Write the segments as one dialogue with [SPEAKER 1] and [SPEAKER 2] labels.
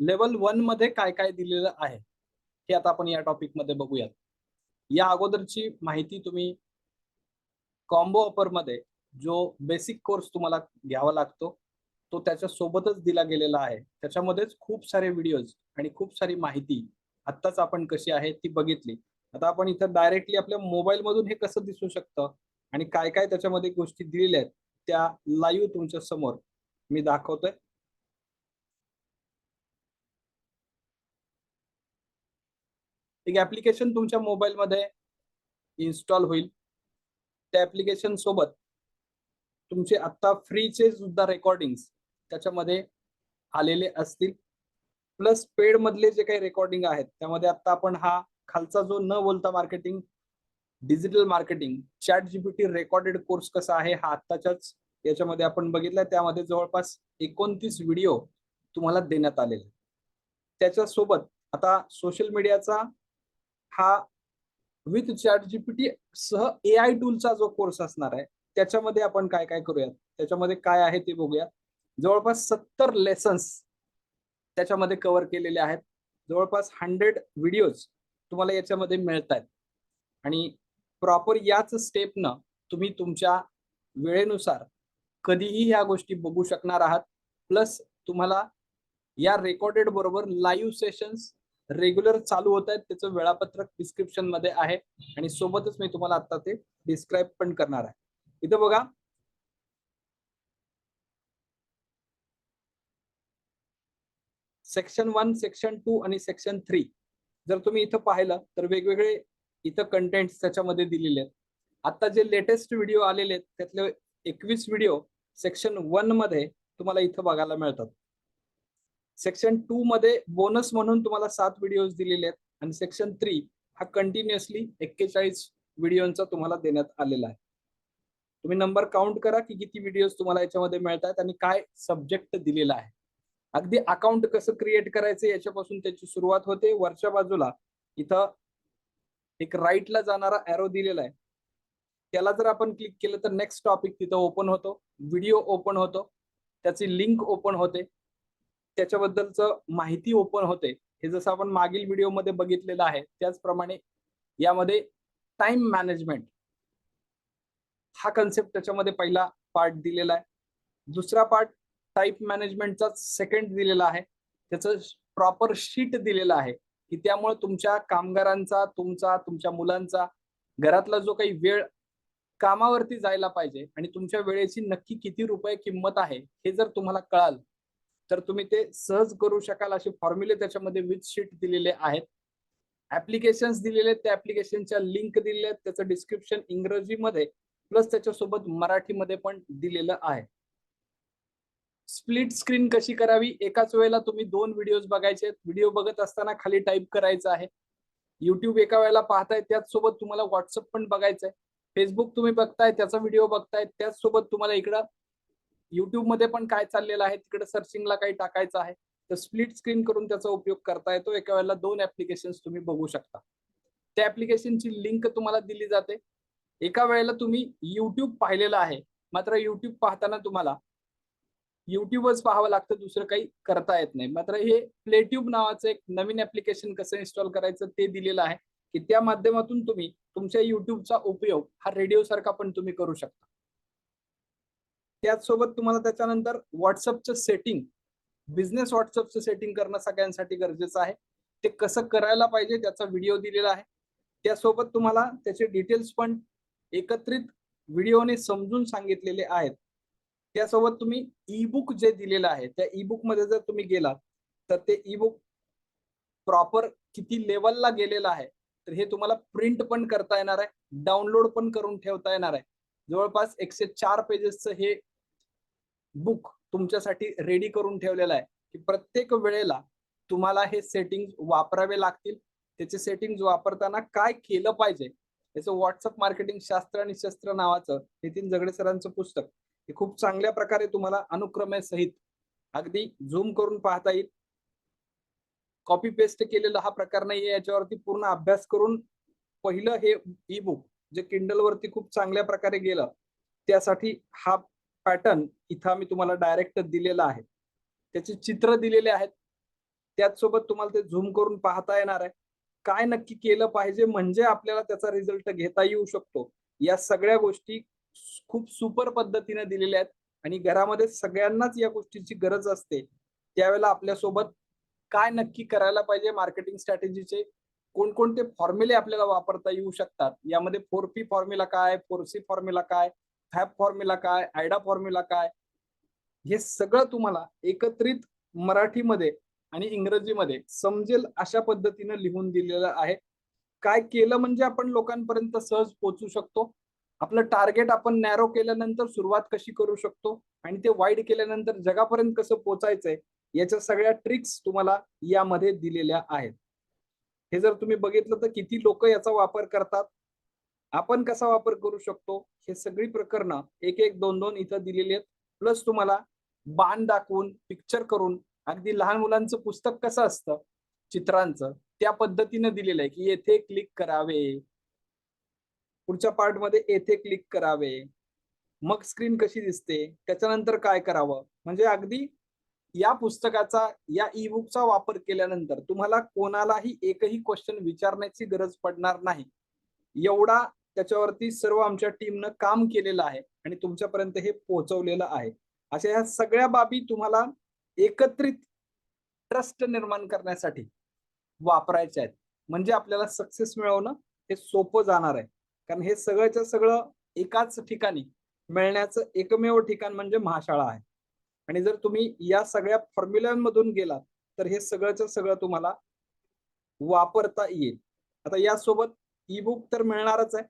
[SPEAKER 1] Level वनमध्ये काय काय दिलेलं आहे हे आता आपण या टॉपिकमध्ये बघूयात. या अगोदरची माहिती तुम्ही कॉम्बो ऑफरमध्ये जो बेसिक कोर्स तुम्हाला घ्यावा लागतो तो त्याच्या सोबतच दिला गेलेला आहे. त्याच्यामध्येच खूप सारे व्हिडिओज आणि खूप सारी माहिती आत्ताच आपण कशी आहे ती बघितली. आता आपण इथं डायरेक्टली आपल्या मोबाईल मधून हे कसं दिसू शकतं आणि काय काय त्याच्यामध्ये गोष्टी दिलेल्या आहेत त्या लाईव्ह तुमच्यासमोर मी दाखवतोय. एक ऍप्लिकेशन तुमच्या मोबाईलमध्ये इन्स्टॉल होईल. त्या ऍप्लिकेशन सोबत तुमचे आता फ्रीचे सुद्धा रेकॉर्डिंग त्याच्यामध्ये आलेले असतील. प्लस पेड मधले जे काही रेकॉर्डिंग आहेत त्यामध्ये आता आपण हा खालचा जो न बोलता marketing digital marketing chat GPT recorded course कसा आहे हा आत्ताच्याच याच्यामध्ये आपण बघितलाय त्यामध्ये जवळपास एकोणतीस व्हिडिओ तुम्हाला देण्यात आलेले. त्याच्यासोबत आता सोशल मीडियाचा हा विथ चॅट जीपीटी सह ए आय टूलचा जो कोर्स असणार आहे त्याच्यामध्ये आपण काय काय करूयात? त्याच्यामध्ये काय आहे ते बघूया जवळपास सत्तर लेसन्स त्याच्यामध्ये कव्हर केलेले आहेत. जवळपास हंड्रेड व्हिडिओज तुम्हाला याच्यामध्ये मिळत आहेत आणि प्रॉपर याच स्टेपनं तुम्ही तुमच्या वेळेनुसार कधीही ह्या गोष्टी बघू शकणार आहात. प्लस तुम्हाला या रेकॉर्डेड बरोबर लाईव्ह सेशन्स रेग्युलर चालू होत आहेत त्याचं वेळापत्रक डिस्क्रिप्शनमध्ये आहे आणि सोबतच मी तुम्हाला आता ते डिस्क्राईब पण करणार आहे. इथं बघा. सेक्शन वन सेक्शन टू आणि सेक्शन थ्री जर तुम्ही इथं पाहिलं तर वेगवेगळे इथं कंटेंट त्याच्यामध्ये दिलेले आहेत. आता जे लेटेस्ट व्हिडिओ आलेले आहेत त्यातले एकवीस व्हिडिओ सेक्शन वनमध्ये तुम्हाला इथं बघायला मिळतात. सेक्शन टू मध्ये बोनस म्हणून तुम्हाला सात व्हिडिओज दिलेले आहेत. आणि सेक्शन थ्री हा कंटिन्युअसली एक्केचाळीस व्हिडिओचा तुम्हाला देण्यात आलेला आहे. तुम्ही नंबर काउंट करा की किती व्हिडिओज तुम्हाला याच्यामध्ये मिळतात आणि काय सब्जेक्ट दिलेला आहे. अगदी अकाउंट कसं क्रिएट करायचं याच्यापासून त्याची सुरुवात होते. वरच्या बाजूला इथं एक राईटला जाणारा एरो दिलेला आहे. त्याला जर आपण क्लिक केलं तर नेक्स्ट टॉपिक तिथं ओपन होतो. व्हिडिओ ओपन होतो. त्याची लिंक ओपन होते. त्याच्याबद्दलचं माहिती ओपन होते. हे जसं आपण मागील व्हिडिओमध्ये बघितलेलं आहे त्याचप्रमाणे यामध्ये टाइम मॅनेजमेंट हा कन्सेप्ट त्याच्यामध्ये पहिला पार्ट दिलेला आहे. दुसरा पार्ट टाईप मॅनेजमेंटचा सेकंड दिलेला आहे. त्याचं प्रॉपर शीट दिलेलं आहे की त्यामुळे तुमच्या कामगारांचा तुमचा तुमच्या मुलांचा घरातला जो काही वेळ कामावरती जायला पाहिजे आणि तुमच्या वेळेची नक्की किती रुपये किंमत आहे हे जर तुम्हाला कळाल तर तुम्ही ते सहज करू शकाल असे फॉर्म्युले त्याच्यामध्ये विथ शीट दिलेले आहेत. ऍप्लिकेशन दिलेले आहेत. त्या ऍप्लिकेशनच्या लिंक दिलेल्या आहेत. त्याचं डिस्क्रिप्शन इंग्रजीमध्ये प्लस त्याच्यासोबत मराठीमध्ये पण दिलेलं आहे. स्प्लिट स्क्रीन कशी करावी? एकाच वेळेला तुम्ही दोन व्हिडिओज बघायचे व्हिडिओ बघत असताना खाली टाईप करायचं आहे. युट्यूब एका वेळेला पाहताय त्याच सोबत तुम्हाला व्हॉट्सअप पण बघायचंय. फेसबुक तुम्ही बघताय त्याचा व्हिडिओ बघताय त्याच सोबत तुम्हाला इकडं युट्यूबमध्ये पण काय चाललेलं आहे? तिकडे सर्चिंगला काही टाकायचं आहे? तर स्प्लिट स्क्रीन करून त्याचा उपयोग करता येतो एका वेळेला दोन ऍप्लिकेशन तुम्ही बघू शकता. त्या ऍप्लिकेशनची लिंक तुम्हाला दिली जाते. एका वेळेला तुम्ही युट्यूब पाहिलेलं आहे. मात्र युट्यूब पाहताना तुम्हाला युट्यूबच पाहावं लागतं. दुसरं काही करता येत नाही. मात्र हे प्लेट्यूब नावाचं एक नवीन ऍप्लिकेशन कसं इन्स्टॉल करायचं ते दिलेलं आहे. की त्या माध्यमातून तुम्ही तुमच्या युट्यूबचा उपयोग हा रेडिओ सारखा पण तुम्ही करू शकता. त्याचसोबत तुम्हाला त्याच्यानंतर व्हॉट्सअपचं सेटिंग बिझनेस व्हॉट्सअपचं सेटिंग करणं सगळ्यांसाठी गरजेचं आहे. ते कसं करायला पाहिजे त्याचा व्हिडिओ दिलेला आहे. त्यासोबत तुम्हाला त्याचे डिटेल्स पण एकत्रित व्हिडिओने समजून सांगितलेले आहेत. त्यासोबत तुम्ही ई बुक जे दिलेलं आहे त्या ई बुकमध्ये जर तुम्ही गेलात तर ते ई बुक प्रॉपर किती लेवलला गेलेलं आहे तर हे तुम्हाला प्रिंट पण करता येणार आहे डाउनलोड पण करून ठेवता येणार आहे. जवळपास एकशे चार पेजेसचं हे बुक तुमच्यासाठी रेडी करून ठेवलेलं आहे की प्रत्येक वेळेला तुम्हाला हे सेटिंग वापरावे लागतील. त्याचे सेटिंग वापरताना काय केलं पाहिजे? याचं व्हॉट्सअप मार्केटिंग शास्त्र आणि शस्त्र नावाचं नितीन जगडे सरांचं पुस्तक. हे खूप चांगल्या प्रकारे तुम्हाला अनुक्रमे सहित अगदी झूम करून पाहता येईल. कॉपी पेस्ट केलेला हा प्रकार नाहीये. याच्यावरती पूर्ण अभ्यास करून पहिलं हे ई बुक जे किंडल वरती खूप चांगल्या प्रकारे गेलं त्यासाठी हा पॅटर्न इथं मी तुम्हाला डायरेक्ट दिलेला आहे. त्याचे चित्र दिलेले आहेत. त्याचसोबत तुम्हाला ते झूम करून पाहता येणार आहे. काय नक्की केलं पाहिजे म्हणजे आपल्याला त्याचा रिझल्ट घेता येऊ शकतो. या सगळ्या गोष्टी खूप सुपर पद्धतीने दिलेल्या आहेत. आणि घरामध्ये सगळ्यांनाच या गोष्टीची गरज असते. त्यावेळेला आपल्यासोबत काय नक्की करायला पाहिजे मार्केटिंग स्ट्रॅटेजीचे कोणकोणते फॉर्म्युले आपल्याला वापरता येऊ शकतात? यामध्ये फोर पी फॉर्म्युला काय फोर सी फॉर्म्युला काय फॅब फॉर्म्युला काय आयडा फॉर्म्युला काय हे सगळं तुम्हाला एकत्रित मराठीमध्ये आणि इंग्रजीमध्ये समजेल अशा पद्धतीने लिहून दिलेलं आहे. काय केलं म्हणजे आपण लोकांपर्यंत सहज पोहोचू शकतो. आपलं टार्गेट आपण नॅरो केल्यानंतर सुरुवात कशी करू शकतो आणि ते वाईड केल्यानंतर जगापर्यंत कसं पोचायचंय याच्या सगळ्या ट्रिक्स तुम्हाला यामध्ये दिलेल्या आहेत. हे जर तुम्ही बघितलं तर किती लोक याचा वापर करतात? आपण कसा वापर करू शकतो? हे सगळी प्रकरणं एक एक दोन दोन इथं दिलेली आहेत. प्लस तुम्हाला बाण दाखवून पिक्चर करून अगदी लहान मुलांचं पुस्तक कसं असतं? चित्रांचं. त्या पद्धतीने दिलेलं आहे की येथे क्लिक करावे. पुढच्या पार्टमध्ये येथे क्लिक करावे. मग स्क्रीन कशी दिसते? त्याच्यानंतर काय करावं? म्हणजे अगदी या पुस्तकाचा या ई बुकचा वापर केल्यानंतर तुम्हाला कोणालाही एकही क्वेश्चन विचारण्याची गरज पडणार नाही. एवढा त्याच्यावरती सर्व आमच्या टीमनं काम केलेलं आहे आणि तुमच्यापर्यंत हे पोहोचवलेलं आहे. अशा ह्या सगळ्या बाबी तुम्हाला एकत्रित ट्रस्ट निर्माण करण्यासाठी वापरायच्या आहेत. म्हणजे आपल्याला सक्सेस मिळवणं हे सोपं जाणार आहे. कारण हे सगळंच्या सगळं एकाच ठिकाणी मिळण्याचं एकमेव ठिकाण म्हणजे महाशाळा आहे. आणि जर तुम्ही या सगळ्या फॉर्म्युल्यांमधून गेलात तर हे सगळंच सगळं तुम्हाला वापरता येईल. आता यासोबत ई बुक तर मिळणारच आहे.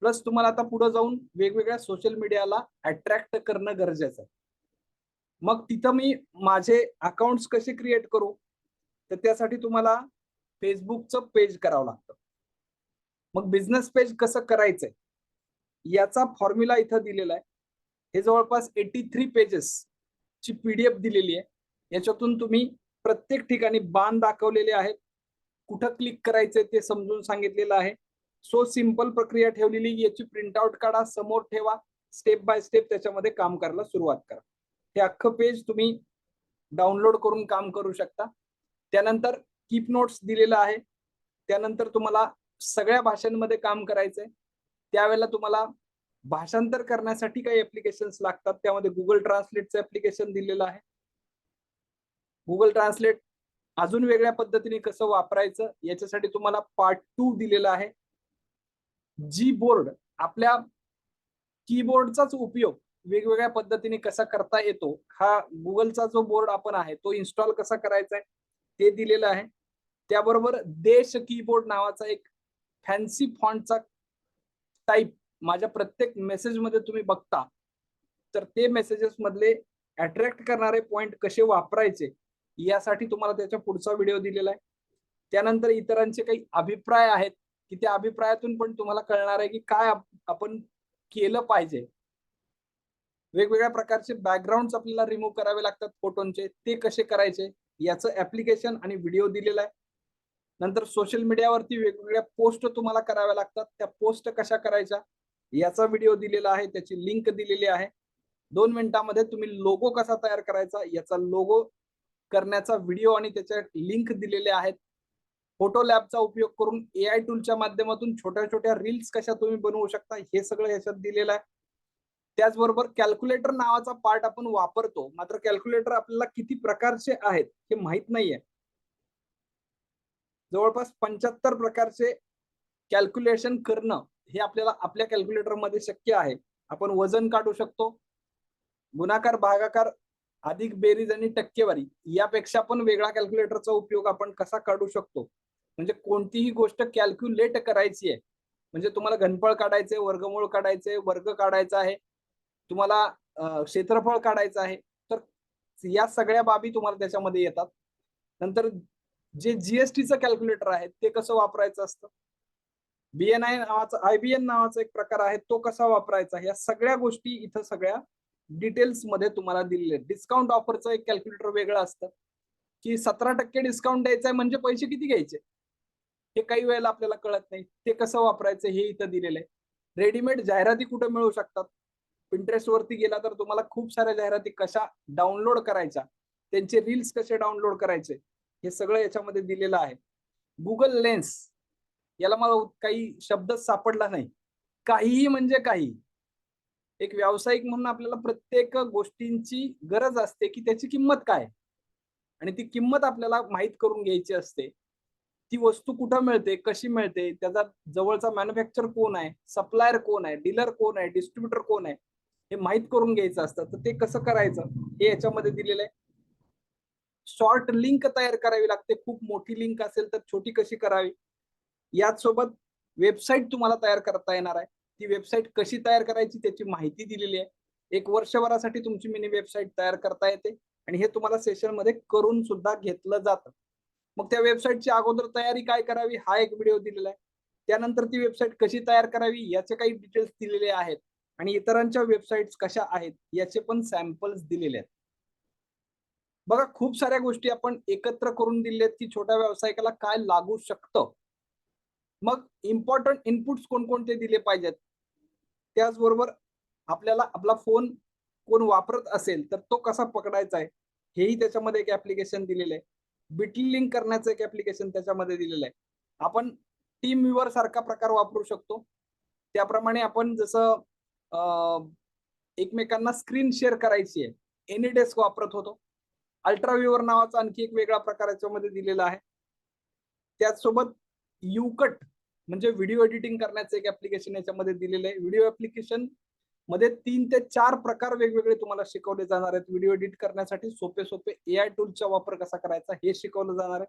[SPEAKER 1] प्लस तुम्हाला आता पुढे जाऊन वेगवेगळ्या सोशल मीडियाला अट्रॅक्ट करणं गरजेचं आहे. मग तिथं मी माझे अकाउंट्स कसे क्रिएट करू? तर त्यासाठी तुम्हाला फेसबुकचं पेज करावं लागतं. मग बिझनेस पेज कसं करायचंय? याचा फॉर्म्युला इथं दिलेला आहे. हे जवळपास एटी थ्री पेजेस ची पीडीएफ दिलेली आहे. याच्यातून तुम्ही प्रत्येक ठिकाणी बाण दाखवलेले आहेत. कुठं क्लिक करायचंय ते समजून सांगितलेलं आहे. सो सिंपल प्रक्रिया ठेवलेली याची प्रिंट आउट काढा. समोर ठेवा. स्टेप बाय स्टेप त्याच्यामध्ये काम करायला सुरुवात करा. हे अख्खं पेज तुम्ही डाउनलोड करून काम करू शकता. त्यानंतर कीप नोट्स दिलेलं आहे. त्यानंतर तुम्हाला सगळ्या भाषांमध्ये काम करायचंय. त्यावेळेला तुम्हाला भाषांतर करण्यासाठी काही ऍप्लिकेशन्स लागतात. त्यामध्ये गुगल ट्रान्सलेटचं ऍप्लिकेशन दिलेलं आहे. गुगल ट्रान्सलेट अजून वेगळ्या पद्धतीने कसं वापरायचं याच्यासाठी तुम्हाला पार्ट टू दिलेला आहे. जी बोर्ड आपल्या कीबोर्डचाच उपयोग वेगवेगळ्या पद्धतीने कसा करता येतो हा गुगलचा जो बोर्ड आपण आहे तो इन्स्टॉल कसा करायचा आहे ते दिलेलं आहे. त्याबरोबर देश कीबोर्ड नावाचा एक फॅन्सी फॉन्टचा टाईप माझ्या प्रत्येक मेसेजमध्ये तुम्ही बघता तर ते मेसेजेस मधले अट्रॅक्ट करणारे पॉइंट कसे वापरायचे यासाठी तुम्हाला त्याच्या पुढचा व्हिडिओ दिलेला आहे. त्यानंतर इतरांचे काही अभिप्राय आहेत की त्या अभिप्रायातून पण तुम्हाला कळणार आहे की काय आपण केलं पाहिजे. वेगवेगळ्या प्रकारचे बॅकग्राऊंड आपल्याला रिमूव्ह करावे लागतात फोटोंचे ते कसे करायचे याचं ऍप्लिकेशन आणि व्हिडिओ दिलेला आहे. नंतर सोशल मीडियावरती वेगवेगळ्या पोस्ट तुम्हाला कराव्या लागतात. त्या पोस्ट कशा करायच्या याचा व्हिडिओ दिलेला आहे त्याची लिंक दिलेली आहे. दोन मिनिटांमध्ये तुम्ही लोगो कसा तयार करायचा याचा लोगो करण्याचा व्हिडिओ आणि त्याच्या लिंक दिलेले आहेत. फोटो लॅबचा उपयोग करून ए आय टूलच्या माध्यमातून छोट्या छोट्या रील्स कशा तुम्ही बनवू शकता हे सगळं याच्यात दिलेलं आहे. त्याचबरोबर कॅल्क्युलेटर नावाचा पार्ट आपण वापरतो मात्र कॅल्क्युलेटर आपल्याला किती प्रकारचे आहेत हे माहीत नाहीये. जवळपास पंच्याहत्तर प्रकारचे कॅल्क्युलेशन करणं हे आपल्याला आपल्या कॅल्क्युलेटरमध्ये शक्य आहे. आपण वजन काढू शकतो गुणाकार भागाकार अधिक बेरीज आणि टक्केवारी यापेक्षा पण वेगळा कॅल्क्युलेटरचा उपयोग आपण कसा काढू शकतो? म्हणजे कोणतीही गोष्ट कॅल्क्युलेट करायची आहे. म्हणजे तुम्हाला घनफळ काढायचे वर्गमूळ काढायचे वर्ग काढायचा आहे तुम्हाला क्षेत्रफळ काढायचं आहे तर या सगळ्या बाबी तुम्हाला त्याच्यामध्ये येतात. नंतर जे जीएसटीचं कॅल्क्युलेटर आहे ते कसं वापरायचं असतं? बीएनआय नावाचा आयबीएन नावाचा एक प्रकार आहे तो कसा वापरायचा? या सगळ्या गोष्टी इथं सगळ्या डिटेल्समध्ये तुम्हाला दिलेले डिस्काउंट ऑफरचं एक कॅल्क्युलेटर वेगळं असतं की सतरा टक्के डिस्काउंट द्यायचा आहे म्हणजे पैसे किती घ्यायचे? हे काही वेळेला आपल्याला कळत नाही. ते कसं वापरायचं हे इथं दिलेलं आहे. रेडीमेड जाहिराती कुठे मिळू शकतात? पिंटरेस्ट वरती गेला तर तुम्हाला खूप साऱ्या जाहिराती कशा डाउनलोड करायच्या? त्यांचे रील्स कसे डाउनलोड करायचे? हे सगळं याच्यामध्ये दिलेलं आहे. गुगल लेन्स याला मला काही शब्दच सापडला नाही. काहीही म्हणजे काही. एक व्यावसायिक म्हणून आपल्याला प्रत्येक गोष्टींची गरज असते की त्याची किंमत काय? आणि ती किंमत आपल्याला माहीत करून घ्यायची असते. ती वस्तू कुठं मिळते कशी मिळते त्याचा जवळचा मॅन्युफॅक्चर कोण आहे सप्लायर कोण आहे डीलर कोण आहे डिस्ट्रीब्युटर कोण आहे हे माहीत करून घ्यायचं असतं. तर ते कसं करायचं? हे याच्यामध्ये दिलेलं आहे. शॉर्ट लिंक तयार करावी लागते. खूप मोठी लिंक असेल तर छोटी कशी करावी? याच सोबत वेबसाईट तुम्हाला तयार करता येणार आहे. ती वेबसाईट कशी तयार करायची त्याची माहिती दिलेली आहे. एक वर्षभरासाठी तुमची मिनी वेबसाईट तयार करता येते. आणि हे तुम्हाला सेशनमध्ये करून सुद्धा घेतलं जातं. मग त्या वेबसाईटची अगोदर तयारी काय करावी? हा एक व्हिडिओ दिलेला आहे. त्यानंतर ती वेबसाईट कशी तयार करावी? याचे काही डिटेल्स दिलेले आहेत. आणि इतरांच्या वेबसाईट्स कशा आहेत? याचे पण सॅम्पल्स दिलेले आहेत. बघा खूप साऱ्या गोष्टी आपण एकत्र करून दिलेत की छोट्या व्यावसायिकाला काय लागू शकतं. मग इम्पॉर्टंट इनपुट्स कोणकोणते दिले पाहिजेत? त्याचबरोबर आपल्याला आपला फोन कोण वापरत असेल तर तो कसा पकडायचा आहे? हेही त्याच्यामध्ये एक ऍप्लिकेशन दिलेलं आहे. बिटली लिंक करण्याचं एक ऍप्लिकेशन त्याच्यामध्ये दिलेलं आहे. आपण टीम व्ह्युअर सारखा प्रकार वापरू शकतो. त्याप्रमाणे आपण जसं एकमेकांना स्क्रीन शेअर करायची आहे. एनी डेस्क वापरत होतो. अल्ट्रा व्ह्युअर नावाचा आणखी एक वेगळा प्रकार याच्यामध्ये दिलेला आहे. त्याचसोबत युकट म्हणजे व्हिडिओ एडिटिंग करण्याचं एक ऍप्लिकेशन याच्यामध्ये दिलेलं आहे. व्हिडिओ ऍप्लिकेशन मध्ये तीन ते चार प्रकार वेगवेगळे तुम्हाला शिकवले जाणार आहेत. व्हिडिओ एडिट करण्यासाठी सोपे सोपे ए आय टूलचा वापर कसा करायचा हे शिकवलं जाणार आहे.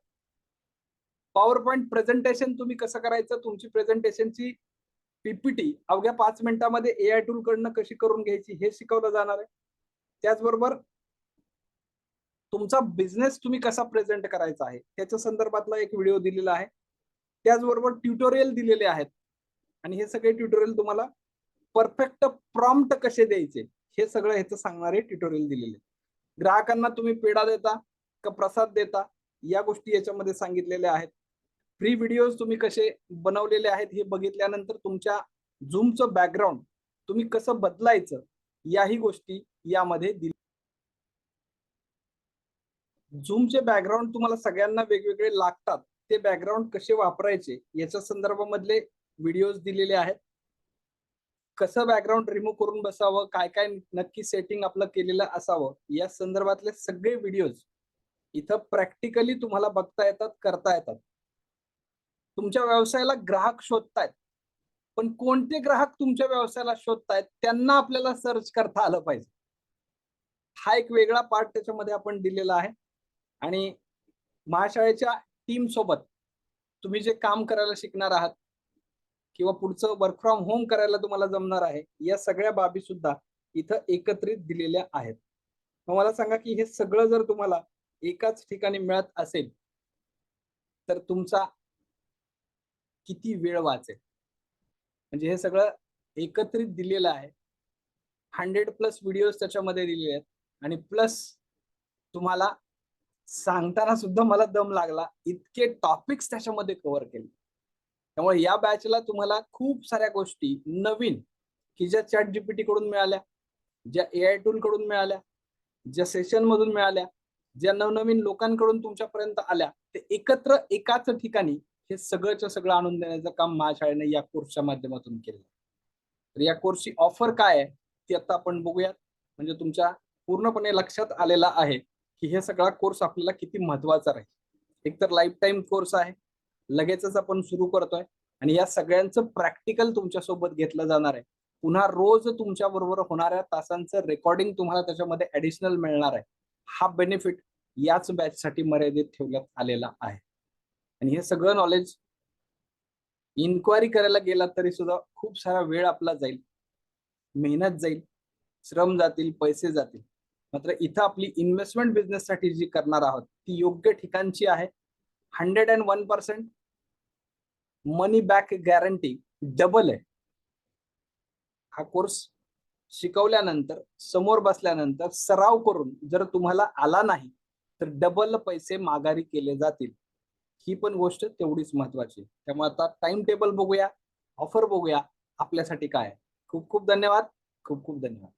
[SPEAKER 1] पॉवर पॉईंट प्रेझेंटेशन तुम्ही कसं करायचं? तुमची प्रेझेंटेशनची पीपीटी अवघ्या पाच मिनिटामध्ये ए आय टूल कडनं कशी करून घ्यायची हे शिकवलं जाणार आहे. त्याचबरोबर तुमचा बिझनेस तुम्ही कसा प्रेझेंट करायचा आहे त्याच्या संदर्भातला एक व्हिडिओ दिलेला आहे. त्याचबरोबर ट्युटोरियल दिलेले आहेत. आणि हे सगळे ट्युटोरियल तुम्हाला परफेक्ट प्रॉम्प्ट कसे द्यायचे? हे सगळं ह्याचं सांगणारे ट्युटोरियल दिलेले. ग्राहकांना तुम्ही पेढा देता का प्रसाद देता या गोष्टी याच्यामध्ये सांगितलेल्या आहेत. फ्री व्हिडिओज तुम्ही कसे बनवलेले आहेत हे बघितल्यानंतर तुमच्या झूमचं बॅकग्राऊंड तुम्ही कसं बदलायचं याही गोष्टी यामध्ये दिल्या. झूमचे बॅकग्राऊंड तुम्हाला सगळ्यांना वेगवेगळे लागतात. ते बॅकग्राऊंड कसे वापरायचे याच्या संदर्भामधले व्हिडिओज दिलेले आहेत. कसं बॅकग्राऊंड रिमूव्ह करून बसावं? काय काय नक्की सेटिंग आपलं केलेलं असावं? या संदर्भातले सगळे व्हिडिओज इथं प्रॅक्टिकली तुम्हाला बघता येतात करता येतात. तुमच्या व्यवसायाला ग्राहक शोधतायत. पण कोणते ग्राहक तुमच्या व्यवसायाला शोधतायत? त्यांना आपल्याला सर्च करता आलं पाहिजे. हा एक वेगळा पार्ट त्याच्यामध्ये आपण दिलेला आहे. आणि महाशाळेच्या टीम सोबत तुम्ही जे काम करायला शिकणार आहात किंवा पुढचं वर्क फ्रॉम होम करायला तुम्हाला जमणार आहे या सगळ्या बाबी सुद्धा इथं एकत्रित दिलेल्या आहेत. मग मला सांगा की हे सगळं जर तुम्हाला एकाच ठिकाणी मिळत असेल तर तुमचा किती वेळ वाचेल? म्हणजे हे सगळं एकत्रित दिलेलं आहे. हंड्रेड प्लस व्हिडिओज त्याच्यामध्ये दिलेले आहेत आणि प्लस तुम्हाला सांगताना सुद्धा मला दम लागला इतके टॉपिक्स त्याच्यामध्ये कव्हर केले. त्यामुळे या बॅचला तुम्हाला खूप साऱ्या गोष्टी नवीन की ज्या चॅट जीपीटी कडून मिळाल्या ज्या ए आय टूल कडून मिळाल्या ज्या सेशन मधून मिळाल्या ज्या नवनवीन लोकांकडून तुमच्यापर्यंत आल्या ते एकत्र एकाच ठिकाणी हे सगळंच्या सगळं आणून देण्याचं काम माझ्या शाळेने या कोर्सच्या माध्यमातून केलं. तर या कोर्सची ऑफर काय आहे ती आता आपण बघूयात. म्हणजे तुमच्या पूर्णपणे लक्षात आलेला आहे की हे सगळा कोर्स आपल्याला किती महत्त्वाचा राहील. एक तर लाईफ टाईम कोर्स आहे. लगेचच आपण सुरू करतोय. आणि या सगळ्यांचं प्रॅक्टिकल तुमच्यासोबत घेतलं जाणार आहे. पुन्हा रोज तुमच्या बरोबर होणाऱ्या तासांचं रेकॉर्डिंग तुम्हाला त्याच्यामध्ये ऍडिशनल मिळणार आहे. हा बेनिफिट याच बॅच साठी मर्यादित ठेवण्यात आलेला आहे. आणि हे सगळं नॉलेज इन्क्वायरी करायला गेला तरी सुद्धा खूप सारा वेळ आपला जाईल. मेहनत जाईल. श्रम जातील. पैसे जातील. मात्र इथं आपली इन्व्हेस्टमेंट बिझनेससाठी जी करणार आहोत ती योग्य ठिकाणची आहे. Hundred and one percent money back guarantee double आहे. हा कोर्स शिकवल्यानंतर समोर बसल्यानंतर सराव करून जर तुम्हाला आला नाही तर डबल पैसे माघारी केले जातील. ही पण गोष्ट तेवढीच महत्वाची आहे. त्यामुळे आता टाइम टेबल बघूया ऑफर बघूया आपल्यासाठी काय आहे. खूप खूप धन्यवाद. खूप खूप धन्यवाद.